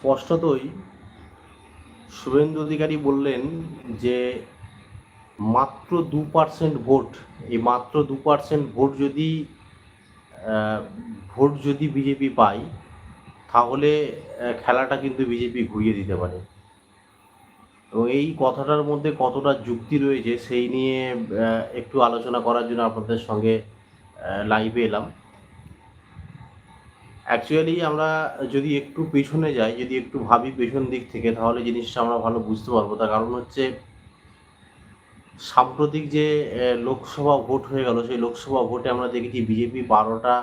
স্পষ্টতই শুভেন্দু অধিকারী বললেন যে মাত্র দু পার্সেন্ট ভোট, এই মাত্র দু পার্সেন্ট ভোট যদি ভোট যদি বিজেপি পায়, তাহলে খেলাটা কিন্তু বিজেপি ঘুরিয়ে দিতে পারে। এবং এই কথাটার মধ্যে কতটা যুক্তি রয়েছে, সেই নিয়ে একটু আলোচনা করার জন্য আপনাদের সঙ্গে লাইভে এলাম। অ্যাকচুয়ালি আমরা যদি একটু পেছনে যাই, যদি একটু ভাবি পেছন দিক থেকে, তাহলে জিনিসটা আমরা ভালো বুঝতে পারব। তার কারণ হচ্ছে, সাম্প্রতিক যে লোকসভা ভোট হয়ে গেল, সেই লোকসভা ভোটে আমরা দেখেছি বিজেপি বারোটা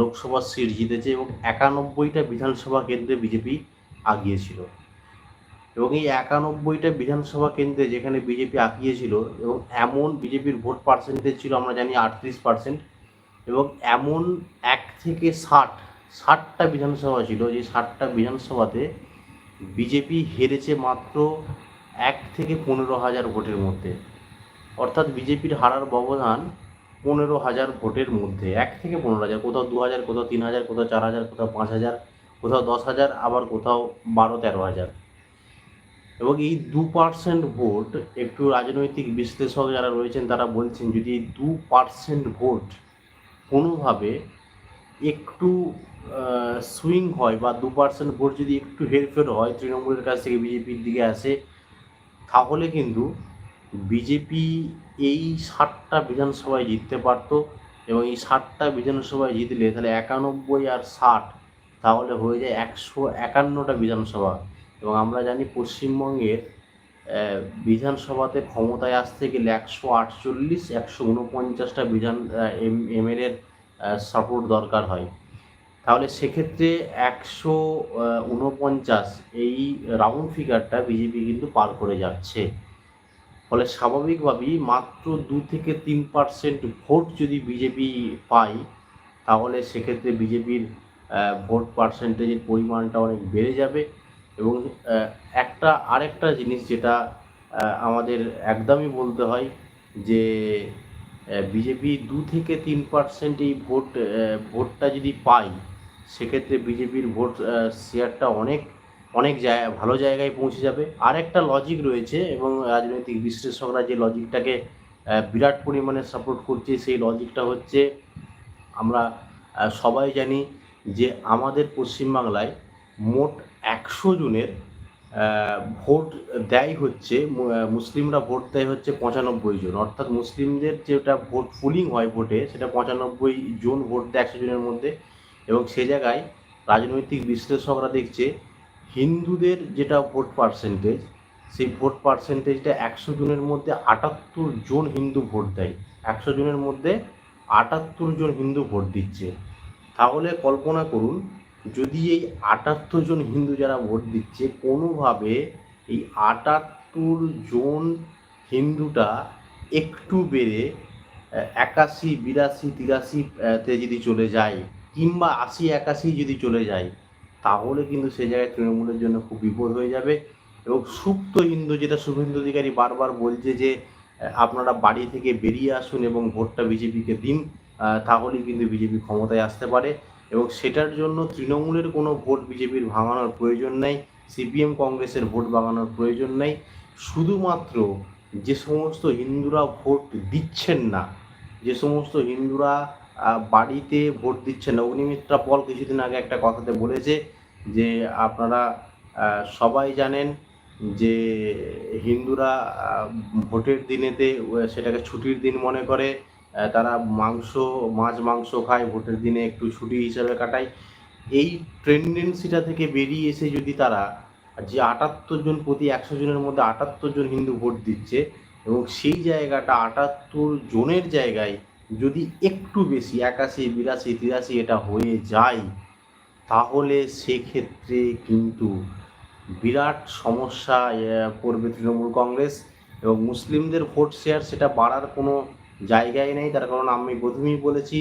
লোকসভা সিট জিতেছে এবং একানব্বইটা বিধানসভা কেন্দ্রে বিজেপি আগিয়েছিল। এবং এই একানব্বইটা বিধানসভা কেন্দ্রে যেখানে বিজেপি আগিয়েছিল, এবং এমন বিজেপির ভোট পার্সেন্টেজ ছিল, আমরা জানি আটত্রিশ পার্সেন্ট এবং এমন এক থেকে ষাট ষাটটা বিধানসভা ছিল যে ষাটটা বিধানসভাতে বিজেপি হেরেছে মাত্র এক থেকে পনেরো হাজার ভোটের মধ্যে। অর্থাৎ বিজেপির হারার ব্যবধান পনেরো হাজার ভোটের মধ্যে। এক থেকে পনেরো হাজার, কোথাও দু হাজার, কোথাও তিন হাজার, কোথাও চার হাজার, কোথাও পাঁচ হাজার, কোথাও দশ হাজার, আবার কোথাও বারো তেরো হাজার। এবং এই দু পার্সেন্ট ভোট, একটু রাজনৈতিক বিশ্লেষক যারা রয়েছেন তারা বলছেন যদি এই দু পার্সেন্ট ভোট কোনোভাবে একটু সুইং হয় বা দু পার্সেন্ট ভোট যদি একটু হেরফের হয়, তৃণমূলের কাছ থেকে বিজেপির দিকে আসে, তাহলে কিন্তু বিজেপি এই ষাটটা বিধানসভায় জিততে পারতো এবং এই ষাটটা বিধানসভায় জিতলে তাহলে একানব্বই আর ষাট তাহলে হয়ে যায় একশো একান্নটা বিধানসভা। এবং আমরা জানি পশ্চিমবঙ্গের বিধানসভাতে ক্ষমতায় আসতে গেলে একশো আটচল্লিশ, একশো উনপঞ্চাশটা বিধান এম এমএলএর সাপোর্ট দরকার হয়। তাহলে সেক্ষেত্রে একশো উনপঞ্চাশ এই রাউন্ড ফিগারটা বিজেপি কিন্তু পার করে যাচ্ছে। ফলে স্বাভাবিকভাবেই মাত্র দু থেকে তিন পার্সেন্ট ভোট যদি বিজেপি পায়, তাহলে সেক্ষেত্রে বিজেপির ভোট পার্সেন্টেজের পরিমাণটা অনেক বেড়ে যাবে। এবং একটা, আরেকটা জিনিস যেটা আমাদের একদমই বলতে হয় যে বিজেপি দু থেকে তিন পার্সেন্ট এই ভোট ভোটটা যদি পায় সেক্ষেত্রে বিজেপির ভোট শেয়ারটা অনেক অনেক জায়গা ভালো জায়গায় পৌঁছে যাবে। আর একটা লজিক রয়েছে এবং রাজনৈতিক বিশ্লেষকরা যে লজিকটাকে বিরাট পরিমাণে সাপোর্ট করছে, সেই লজিকটা হচ্ছে, আমরা সবাই জানি যে আমাদের পশ্চিমবাংলায় মোট একশো জনের ভোট দেয় হচ্ছে মুসলিমরা ভোট দেয় হচ্ছে পঁচানব্বই জন। অর্থাৎ মুসলিমদের যেটা ভোট পুলিং হয় ভোটে, সেটা পঁচানব্বই জন ভোট দেয় একশো জনের মধ্যে। এবং সে জায়গায় রাজনৈতিক বিশ্লেষকরা দেখছে হিন্দুদের যেটা ভোট পার্সেন্টেজ সেই ভোট পার্সেন্টেজটা একশো জনের মধ্যে আটাত্তর জন হিন্দু ভোট দেয়। একশো জনের মধ্যে আটাত্তর জন হিন্দু ভোট দিচ্ছে। তাহলে কল্পনা করুন, যদি এই আটাত্তর জন হিন্দু যারা ভোট দিচ্ছে, কোনোভাবে এই আটাত্তর জন হিন্দুটা একটু বেড়ে একাশি, বিরাশি তিরাশি তে যদি চলে যায় কিংবা আশি, একাশি যদি চলে যায়, তাহলে কিন্তু সে জায়গায় তৃণমূলের জন্য খুব বিপদ হয়ে যাবে। এবং সুপ্ত হিন্দু যেটা শুভেন্দু অধিকারী বারবার বলছে যে আপনারা বাড়ি থেকে বেরিয়ে আসুন এবং ভোটটা বিজেপিকে দিন তাহলেই কিন্তু বিজেপি ক্ষমতায় আসতে পারে। এবং সেটার জন্য তৃণমূলের কোনো ভোট বিজেপির ভাঙানোর প্রয়োজন নেই, সিপিএম কংগ্রেসের ভোট ভাঙানোর প্রয়োজন নেই। শুধুমাত্র যে সমস্ত হিন্দুরা ভোট দিচ্ছেন না, যে সমস্ত হিন্দুরা বাড়িতে ভোট দিচ্ছেন অগ্নিমিত্রা পল কিছুদিন আগে একটা কথাতে বলেছে যে, আপনারা সবাই জানেন যে, হিন্দুরা ভোটের দিনেতে সেটাকে ছুটির দিন মনে করে। তারা মাংস, মাছ, মাংস খায়, ভোটের দিনে একটু ছুটি হিসাবে কাটায়। এই টেন্ডেন্সিটা থেকে বেরিয়ে এসে যদি তারা যে আটাত্তর জন প্রতি একশো জনের মধ্যে আটাত্তর জন হিন্দু ভোট দিচ্ছে এবং সেই জায়গাটা আটাত্তর জনের জায়গায় যদি একটু বেশি, একাশি, বিরাশি, তিরাশি এটা হয়ে যায়, তাহলে সেক্ষেত্রে কিন্তু বিরাট সমস্যা করবে তৃণমূল কংগ্রেস এবং মুসলিমদের ভোট শেয়ার সেটা বাড়ার কোনো জায়গায় নেই। তার কারণ আমি প্রথমেই বলেছি,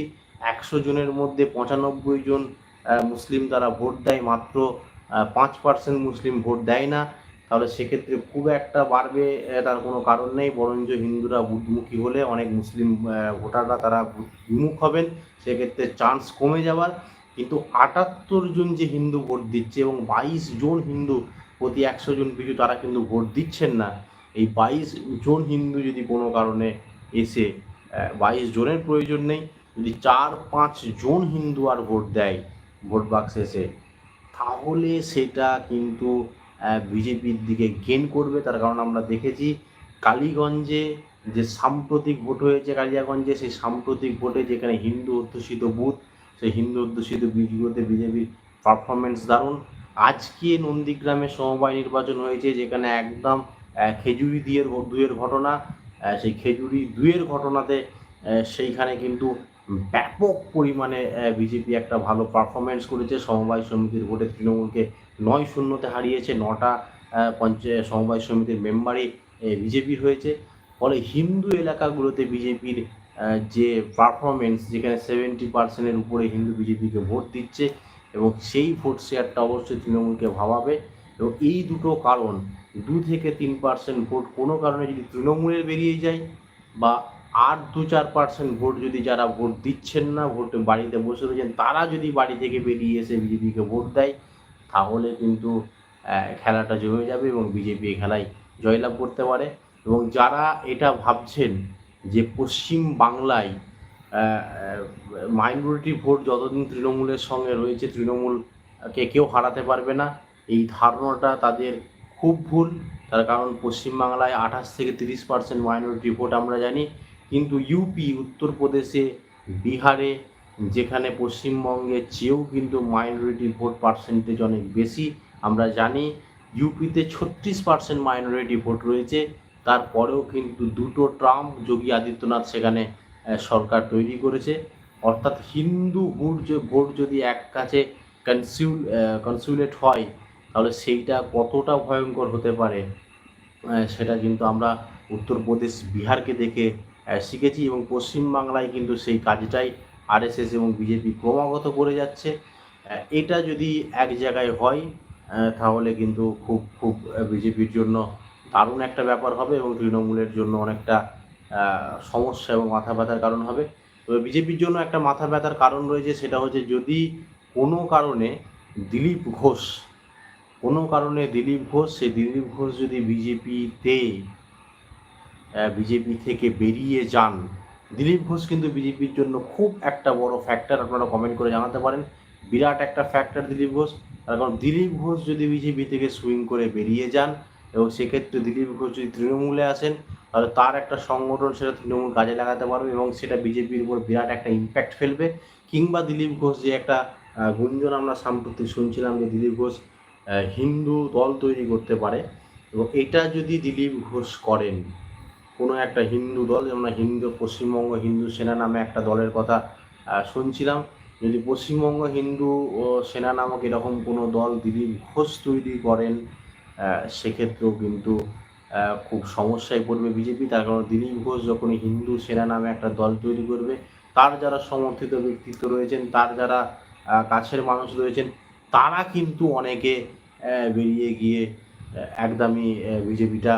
একশো জনের মধ্যে পঁচানব্বই জন মুসলিম তারা ভোট দেয়, মাত্র পাঁচ পার্সেন্ট মুসলিম ভোট দেয় না। তাহলে সেক্ষেত্রে খুব একটা বাড়বে তার কোনো কারণ নেই। বরঞ্চ হিন্দুরা বুধমুখী হলে অনেক মুসলিম ভোটাররা তারা বিমুখ হবেন। সেক্ষেত্রে চান্স কমে যাওয়ার। কিন্তু আটাত্তর জন যে হিন্দু ভোট দিচ্ছে এবং বাইশ জন হিন্দু প্রতি একশো জন পিছু তারা কিন্তু ভোট দিচ্ছেন না। এই বাইশ জন হিন্দু যদি কোনো কারণে এসে বাইশ জনের প্রয়োজন নেই, যদি চার পাঁচ জন হিন্দু আর ভোট দেয় ভোট বাক্সে এসে, তাহলে সেটা কিন্তু বিজেপির দিকে গেন করবে, তার কারণ আমরা দেখেছি কালীগঞ্জে যে সাম্প্রতিক ভোট হয়েছে, কালিয়াগঞ্জে সেই সাম্প্রতিক ভোটে যেখানে হিন্দু অধ্যুষিত বুথ, সেই হিন্দু অধ্যুষিত বুথগুলোতে বিজেপির পারফরমেন্স দারুণ। আজকে নন্দীগ্রামে সমবায় নির্বাচন হয়েছে, যেখানে একদম খেজুরি দুইয়ের দুইয়ের ঘটনা সেই খেজুরি দুইয়ের ঘটনাতে সেইখানে কিন্তু ব্যাপক পরিমাণে বিজেপি একটা ভালো পারফরমেন্স করেছে। সমবায় সমিতির ভোটে তৃণমূলকে নয় শূন্যতে হারিয়েছে, নটা পঞ্চায়েত, সমবায় সমিতির মেম্বারই বিজেপির হয়েছে। ফলে হিন্দু এলাকাগুলোতে বিজেপির যে পারফরমেন্স যেখানে সেভেন্টি পার্সেন্টের উপরে হিন্দু বিজেপিকে ভোট দিচ্ছে এবং সেই ভোট শেয়ারটা অবশ্যই তৃণমূলকে ভাবাবে। এবং এই দুটো কারণ, দু থেকে তিন পার্সেন্ট ভোট কোনো কারণে যদি তৃণমূলের বেরিয়ে যায় বা আর দু চার পার্সেন্ট ভোট যদি যারা ভোট দিচ্ছেন না, ভোট বাড়িতে বসে রয়েছেন, তারা যদি বাড়ি থেকে বেরিয়ে এসে বিজেপিকে ভোট দেয় তাহলে কিন্তু খেলাটা জমে যাবে এবং বিজেপি এই খেলায় জয়লাভ করতে পারে। এবং যারা এটা ভাবছেন যে পশ্চিম বাংলায় মাইনরিটি ভোট যতদিন তৃণমূলের সঙ্গে রয়েছে, তৃণমূলকে কেউ হারাতে পারবে না। এই ধারণাটা তাদের খুব ভুল। তার কারণ পশ্চিমবাংলায় আঠাশ থেকে তিরিশ পার্সেন্ট মাইনরিটি ভোট আমরা জানি। কিন্তু ইউপি উত্তরপ্রদেশে, বিহারে যেখানে পশ্চিমবঙ্গের চেয়েও কিন্তু মাইনরিটি ভোট পার্সেন্টেজ অনেক বেশি। আমরা জানি ইউপিতে ছত্রিশ পার্সেন্ট মাইনরিটি ভোট রয়েছে। তারপরেও কিন্তু দুটো ট্রাম্প, যোগী আদিত্যনাথ সেখানে সরকার তৈরি করেছে। অর্থাৎ হিন্দু ভোট ভোট যদি এক কাছে কনসিউল কনসিউলেট হয়, তাহলে সেইটা কতটা ভয়ঙ্কর হতে পারে সেটা কিন্তু আমরা উত্তরপ্রদেশ, বিহারকে দেখে শিখেছি এবং পশ্চিমবাংলায় কিন্তু সেই কাজটাই আরএসএস এবং বিজেপি ক্রমাগত করে যাচ্ছে। এটা যদি এক জায়গায় হয় তাহলে কিন্তু খুব খুব বিজেপির জন্য দারুণ একটা ব্যাপার হবে এবং তৃণমূলের জন্য অনেকটা সমস্যা এবং মাথা ব্যথার কারণ হবে। তবে বিজেপির জন্য একটা মাথা ব্যথার কারণ রয়েছে, সেটা হচ্ছে যদি কোনো কারণে দিলীপ ঘোষ, কোনো কারণে দিলীপ ঘোষ সে দিলীপ ঘোষ যদি বিজেপিতে বিজেপি থেকে বেরিয়ে যান দিলীপ ঘোষ কিন্তু বিজেপির জন্য খুব একটা বড় ফ্যাক্টর আপনারা কমেন্ট করে জানাতে পারেন। বিরাট একটা ফ্যাক্টর দিলীপ ঘোষ। তার কারণ দিলীপ ঘোষ যদি বিজেপি থেকে সুইং করে বেরিয়ে যান এবং সেক্ষেত্রে দিলীপ ঘোষ যদি তৃণমূলে আসেন, তাহলে তার একটা সংগঠন সেটা তৃণমূল কাজে লাগাতে পারবে এবং সেটা বিজেপির উপর বিরাট একটা ইম্প্যাক্ট ফেলবে। কিংবা দিলীপ ঘোষ যে একটা গুঞ্জন আমরা সাম্প্রতিক শুনছিলাম যে দিলীপ ঘোষ হিন্দু দল তৈরি করতে পারে। এবং এটা যদি দিলীপ ঘোষ করেন কোনো একটা হিন্দু দল, যেমন হিন্দু, পশ্চিমবঙ্গ হিন্দু সেনা নামে একটা দলের কথা শুনছিলাম। যদি পশ্চিমবঙ্গ হিন্দু সেনা নামক এরকম কোনো দল দিলীপ ঘোষ তৈরি করেন সেক্ষেত্রেও কিন্তু খুব সমস্যায় পড়বে বিজেপি। তার কারণ দিলীপ ঘোষ যখন হিন্দু সেনা নামে একটা দল তৈরি করবে, তার যারা সমর্থিত ব্যক্তিত্ব রয়েছেন, তার যারা কাছের মানুষ রয়েছেন, তারা কিন্তু অনেকে বেরিয়ে গিয়ে একদমই বিজেপিটা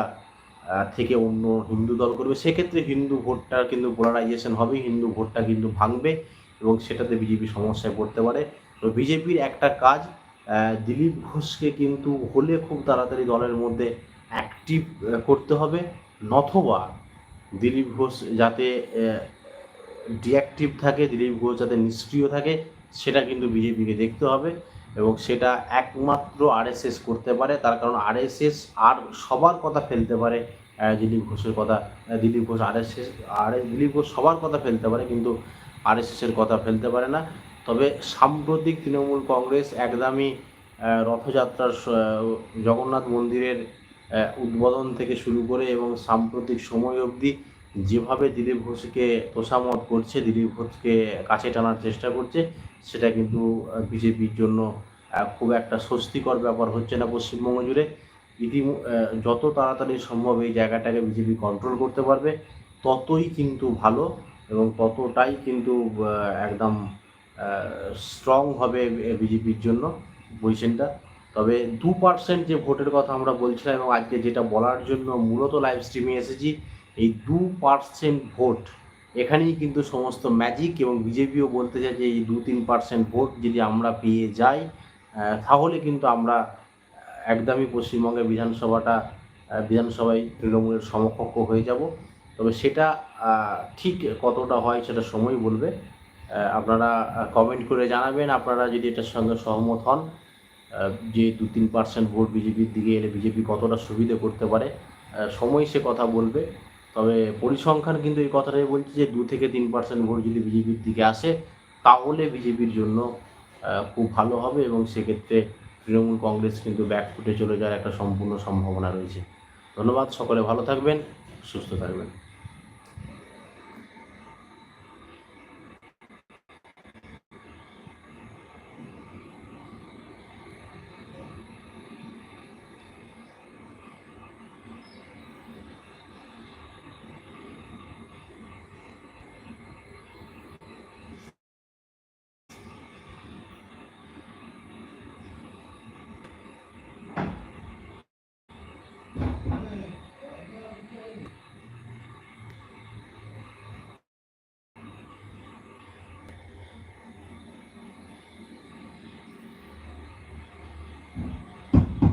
থেকে অন্য হিন্দু দল করবে। সেক্ষেত্রে হিন্দু ভোটটা কিন্তু পোলারাইজেশন হবে, হিন্দু ভোটটা কিন্তু ভাঙবে এবং সেটাতে বিজেপি সমস্যায় পড়তে পারে। তো বিজেপির একটা কাজ দিলীপ ঘোষকে কিন্তু হলে খুব তাড়াতাড়ি দলের মধ্যে অ্যাক্টিভ করতে হবে। নথবা দিলীপ ঘোষ যাতে ডিঅ্যাক্টিভ থাকে, দিলীপ ঘোষ যাতে নিষ্ক্রিয় থাকে, সেটা কিন্তু বিজেপিকে দেখতে হবে। এবং সেটা একমাত্র আরএসএস করতে পারে, তার কারণ আরএসএস আর সবার কথা ফেলতে পারে দিলীপ ঘোষের কথা দিলীপ ঘোষ আরএসএস আর দিলীপ ঘোষ সবার কথা ফেলতে পারে, কিন্তু আরএসএসের কথা ফেলতে পারে না। তবে সাম্প্রতিক তৃণমূল কংগ্রেস একদমই রথযাত্রার জগন্নাথ মন্দিরের উদ্বোধন থেকে শুরু করে এবং সাম্প্রতিক সময় অবধি যেভাবে দিলীপ ঘোষকে তোষামত করছে, দিলীপ ঘোষকে কাছে টানার চেষ্টা করছে সেটা কিন্তু বিজেপির জন্য খুব একটা স্বস্তিকর ব্যাপার হচ্ছে না পশ্চিমবঙ্গ জুড়ে। ইতি যত তাড়াতাড়ি সম্ভব এই জায়গাটাকে বিজেপি কন্ট্রোল করতে পারবে, ততই কিন্তু ভালো এবং ততটাই কিন্তু একদম স্ট্রং হবে বিজেপির জন্য পজিশনটা তবে দু পার্সেন্ট যে ভোটের কথা আমরা বলছিলাম এবং আজকে যেটা বলার জন্য মূলত লাইভ স্ট্রিমে এসেছি, এই দু পার্সেন্ট ভোট এখানেই কিন্তু সমস্ত ম্যাজিক এবং বিজেপিও বলতে চায় যে এই দু তিন পার্সেন্ট ভোট যদি আমরা পেয়ে যাই তাহলে কিন্তু আমরা একদমই পশ্চিমবঙ্গের বিধানসভাটা বিধানসভায় তৃণমূলের সমকক্ষ হয়ে যাব। তবে সেটা ঠিক কতটা হয় সেটা সময় বলবে। আপনারা কমেন্ট করে জানাবেন। আপনারা যদি এটার সঙ্গে সহমত হন যে দু তিন পার্সেন্ট ভোট বিজেপির দিকে এলে বিজেপি কতটা সুবিধে করতে পারে সময় সে কথা বলবে। তবে পরিসংখ্যান কিন্তু এই কথাটাই বলছে যে দু থেকে তিন পার্সেন্ট ভোট যদি বিজেপির দিকে আসে, তাহলে বিজেপির জন্য খুব ভালো হবে এবং সেক্ষেত্রে তৃণমূল কংগ্রেস কিন্তু ব্যাকফুটে চলে যাওয়ার একটা সম্পূর্ণ সম্ভাবনা রয়েছে। ধন্যবাদ, সকলে ভালো থাকবেন, সুস্থ থাকবেন।